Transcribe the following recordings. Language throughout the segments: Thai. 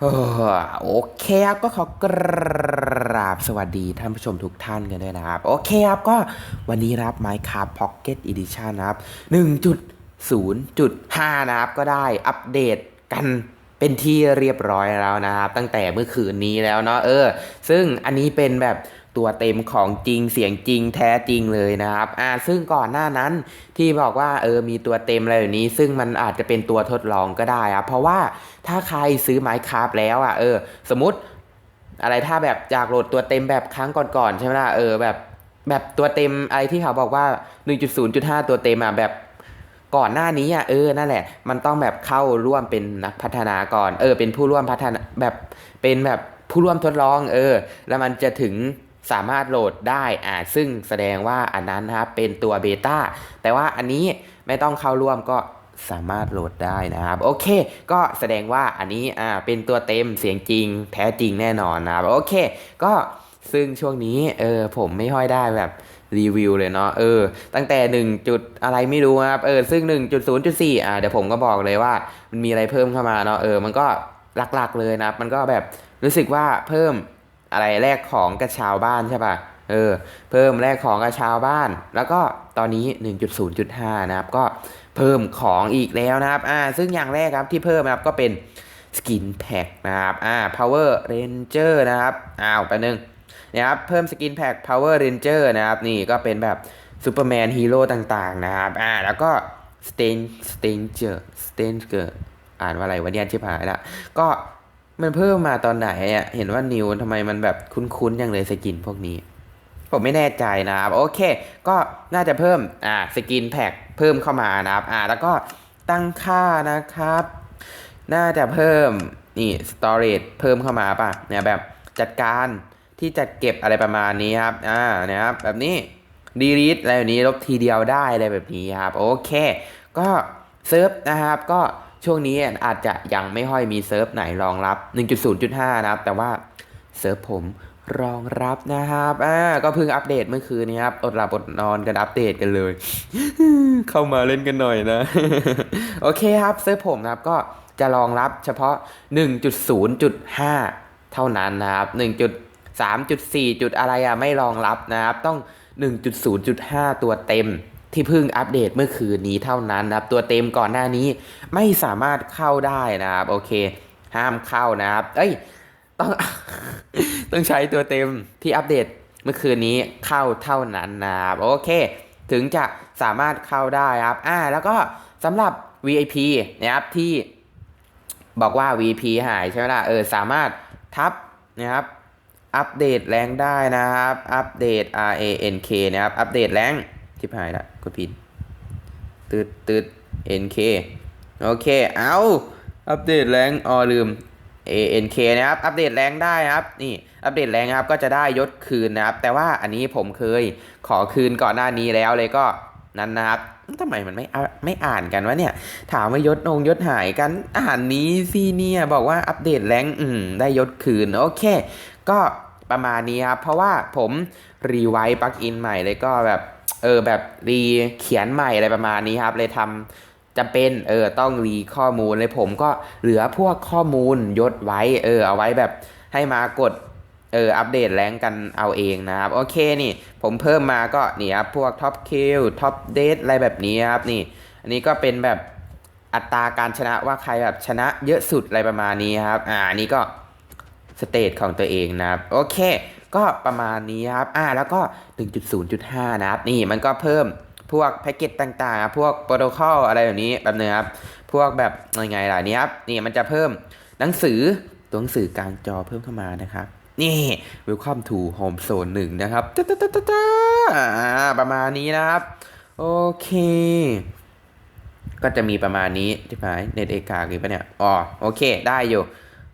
โอเคครับก็ขอกราบสวัสดีท่านผู้ชมทุกท่านกันด้วยนะครับ โอเคครับก็วันนี้รับ Minecraft Pocket Edition นะครับ 1.0.5 นะครับ ก็ได้อัปเดตกันเป็นที่เรียบร้อยแล้วนะครับ ตั้งแต่เมื่อคืนนี้แล้วเนาะเออ ซึ่งอันนี้เป็นแบบ ตัวเต็มของจริงเสียงจริงแท้จริงเลยนะครับอ่าซึ่งก่อนหน้านั้นที่บอกว่าเออมีตัวเต็มอะไรแบบนี้ ซึ่งมันอาจจะเป็นตัวทดลองก็ได้ครับเพราะว่าถ้าใครซื้อ Minecraft แล้วอะเออ สมมติอะไรถ้าแบบอยากโหลดตัวเต็มแบบครั้งก่อนๆใช่ไหมล่ะเออแบบแบบตัวเต็มอะไรที่เขาบอกว่า 1.0.5 ตัวเต็มอะแบบก่อนหน้านี้อะเออนั่นแหละ มันต้องแบบเข้าร่วมเป็นนักพัฒนาก่อน เออ เป็นผู้ร่วมพัฒนาแบบเป็นแบบผู้ร่วมทดลอง เออ แล้วมันจะถึง สามารถโหลดได้อ่าซึ่งแสดงว่าอันนั้นนะครับเป็นตัวเบต้าแต่ว่าอันนี้ไม่ต้องเข้าร่วมก็สามารถโหลดได้นะครับโอเค ก็แสดงว่าอันนี้อ่าเป็นตัวเต็มเสียงจริง แท้จริงแน่นอนนะครับโอเค ก็ซึ่งช่วงนี้เออผมไม่ค่อยได้แบบรีวิวเลยเนาะเออ ตั้งแต่ 1 จุดอะไรไม่รู้นะครับเออซึ่ง 1.0.4อ่าเดี๋ยวผมก็บอกเลยว่ามันมีอะไรเพิ่มเข้ามาเนาะเออมันก็หลักๆเลยนะครับมันก็แบบรู้สึกว่าเพิ่ม อะไรแลกของกับชาวบ้านใช่ป่ะเออเพิ่มแลกของกับชาวบ้าน แล้วก็ตอนนี้ 1.0.5 นะครับ ก็เพิ่มของอีกแล้วนะครับอ่าซึ่งอย่างแรกครับที่เพิ่มนะครับก็เป็นสกินแพ็กนะครับอ่า power ranger นะครับอ้าวแป๊บนึงนะครับเพิ่มสกินแพ็ก power ranger นะครับนี่ก็เป็นแบบซูเปอร์แมนฮีโร่ต่างๆนะครับอ่าแล้วก็ stain stanger stanger อ่านว่าอะไรวะเนี่ยชิบหายละก็ มันเพิ่มมาตอนไหนอะ เห็นว่านิวทำไมมันแบบคุ้นๆอย่างเลยสกินพวกนี้ ผมไม่แน่ใจนะครับ โอเค ก็น่าจะเพิ่มอ่าสกินแพ็กเพิ่มเข้ามานะครับ อ่า แล้วก็ตั้งค่านะครับ น่าจะเพิ่มนี่สตอเรจเพิ่มเข้ามาป่ะเนี่ยแบบจัดการที่จัดเก็บอะไรประมาณนี้ครับ อ่านะครับ แบบนี้ดีลีทอะไรแบบนี้ลบทีเดียวได้อะไรแบบนี้ครับ โอเค ก็เซิร์ฟนะครับก็ ช่วงนี้อาจจะยังไม่ค่อยมีเซิร์ฟไหนรองรับ 1.0.5 นะครับ แต่ว่าเซิร์ฟผมรองรับนะครับ อ่า ก็เพิ่งอัปเดตเมื่อคืนนี้ครับ อดหลับอดนอนกันอัปเดตกันเลย เข้ามาเล่นกันหน่อยนะ โอเคครับเซิร์ฟผมนะครับก็จะรองรับเฉพาะ 1.0.5 เท่านั้นนะครับ 1.3.4 จุดอะไรอะไม่รองรับนะครับ ต้อง 1.0.5 ตัวเต็ม ที่เพิ่งอัปเดตเมื่อคืนนี้เท่านั้นนะครับ ตัวเต็มก่อนหน้านี้ไม่สามารถเข้าได้นะครับ โอเค ห้ามเข้านะครับ เอ้ยต้องต้องใช้ตัวเต็มที่อัปเดตเมื่อคืนนี้เข้าเท่านั้นนะครับ โอเค ถึงจะสามารถเข้าได้ครับอ่าแล้วก็สำหรับ VIP นะครับที่บอกว่า VIP หายใช่ไหมล่ะ เออ สามารถทับนะครับ อัปเดตแรงได้นะครับ อัปเดต R A N K นะครับ อัปเดตแรง ทิพายละกดผิดตืดตืด N K โอเค เอาอัปเดตแรงอ๋อลืม ANK นะครับ อัปเดตแรงได้นะครับ นี่ อัปเดตแรงนะครับ ก็จะได้ยศคืนนะครับ แต่ว่าอันนี้ผมเคยขอคืนก่อนหน้านี้แล้วเลยก็นั้นนะครับทำไมมันไม่ไม่อ่านกันวะเนี่ย ถามว่ายศนงยศหายกัน อ่านนี้สิเนี่ย บอกว่าอัปเดตแรงอืม ได้ยศคืน โอเค ก็ประมาณนี้ครับ เพราะว่าผมรีไวต์ปลั๊กอินใหม่เลยก็แบบ เออแบบรีเขียนใหม่อะไรประมาณนี้ครับ เลยทำจำเป็นเออต้องรีข้อมูลเลยผมก็เหลือพวกข้อมูลยศไว้เออเอาไว้แบบให้มากดเอออัปเดตแรงกันเอาเองนะครับ โอเคนี่ ผมเพิ่มมาก็นี่ครับพวกท็อปคิวท็อปเดทอะไรแบบนี้ครับนี่ อันนี้ก็เป็นแบบอัตราการชนะว่าใครแบบชนะเยอะสุดอะไรประมาณนี้ครับ อ่านนี้ก็สเตทของตัวเองนะครับ โอเค ก็ประมาณนี้ครับ อ่า แล้วก็ 1.0.5 นะครับ นี่มันก็เพิ่มพวกแพ็กเกจต่างๆ พวกโปรโตคอลอะไรแบบนี้แบบนึงครับ พวกแบบยังไงล่ะนี่ครับ นี่มันจะเพิ่มหนังสือตัวหนังสือกลางจอเพิ่มเข้ามานะครับ นี่ Welcome to Home Zone หนึ่งนะครับตตตตประมาณนี้นะครับ โอเค ก็จะมีประมาณนี้ใช่ไหมเน็ตเอกาหรือปะเนี่ย อ๋อ โอเค ได้อยู่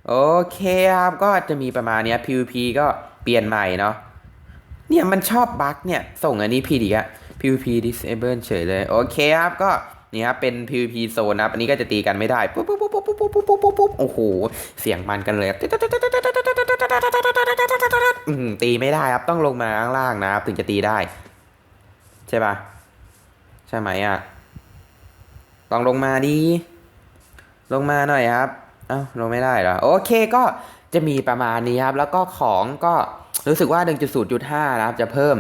โอเคครับก็จะมีประมาณเนี้ย PVP ก็เปลี่ยนใหม่เนาะเนี่ยมันชอบบั๊กเนี่ย ส่งอันนี้ผิดอีกอะ PVP disable เฉยเลย โอเคครับก็นี่ครับเป็น PVP โซนนะครับ อันนี้ก็จะตีกันไม่ได้ปุ๊บปุ๊บปุ๊บปุ๊บปุ๊บปุ๊บปุ๊บปุ๊บปุ๊บโอ้โห เสียงมันกันเลยตีไม่ได้ครับต้องลงมาข้างล่างนะครับ ถึงจะตีได้ ใช่ปะใช่ไหมอะลองลงมาดี ลงมาหน่อยครับ อ้าลงไม่ได้เหรอ โอเคก็จะมีประมาณนี้ครับ แล้วก็ของก็รู้สึกว่า 1.0.5 นะครับ จะเพิ่ม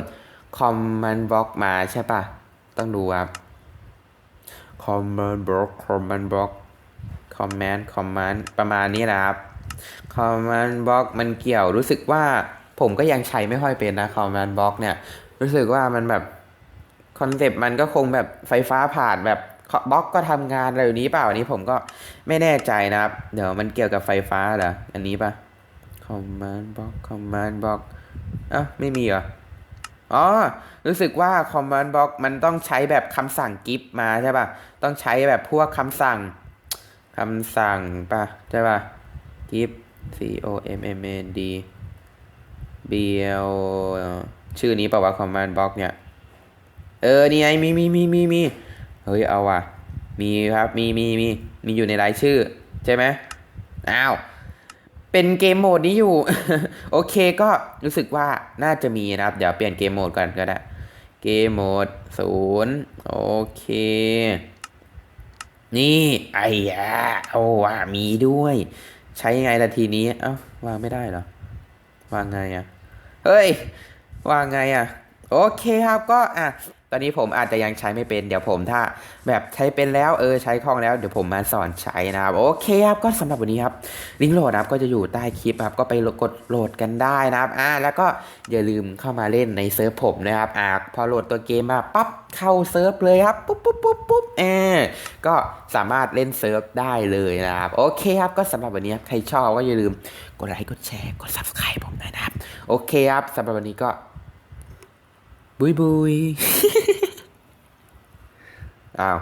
command block มาใช่ปะต้องดูครับ command block command block command command ประมาณนี้นะครับ command block มันเกี่ยวรู้สึกว่าผมก็ยังใช้ไม่ค่อยเป็นนะ command block เนี่ย รู้สึกว่ามันแบบ คอนเซปต์มันก็คงแบบไฟฟ้าผ่านแบบ บล็อกก็ทำงานอะไรแบบนี้เปล่าอันนี้ผมก็ไม่แน่ใจนะครับ เดี๋ยวมันเกี่ยวกับไฟฟ้าเหรออันนี้ปะ command block command block อ้าไม่มีเหรอ อ๋อ รู้สึกว่า command block มันต้องใช้แบบคำสั่ง gif มาใช่ปะต้องใช้แบบพวกคำสั่งคำสั่งปะใช่ปะ gif c o m m n d b l ชื่อนี้ปะวะ command block เนี่ย เออ นี่ไง มีมีมีมีมี เฮ้ยเอาว่ะ มีครับ มีมีมีมีอยู่ในรายชื่อ ใช่ไหมอ้าว เป็นเกมโหมดนี้อยู่ โอเคก็รู้สึกว่าน่าจะมีนะครับ เดี๋ยวเปลี่ยนเกมโหมดก่อนก็ได้ เกมโหมดศูนย์โอเค นี่ไอ้ยะโอ้ว่ามีด้วย ใช้ยังไงละทีนี้ เอ้าวางไม่ได้เหรอ วางไงอะเฮ้ย วางไงอะโอเคครับก็อะ อนนี้ผมอาจจะยังใช้ไม่เป็นเดี๋ยวผมถ้า แบบใช้เป็นแล้วเออใช้คล่องแล้วเดี๋ยวผมมาสอนใช้นะครับโอเคครับก็สำหรับวันนี้ครับลิงก์โหลดนะครับก็จะอยู่ใต้คลิปครับก็ไปกดโหลดกันได้นะครับอ่าแล้วก็อย่าลืมเข้ามาเล่นในเซิร์ฟผมนะครับอ่าพอโหลดตัวเกมมาปั๊บเข้าเซิร์ฟเลยครับปุ๊บปุ๊บปุ๊บปุ๊บเออก็สามารถเล่นเซิร์ฟได้เลยนะครับโอเคครับก็สำหรับวันนี้ใครชอบก็อย่าลืมกดไลค์กดแชร์กด subscribe ผมนะครับโอเคครับสำหรับวันนี้ก็ บุยบุยอ้าว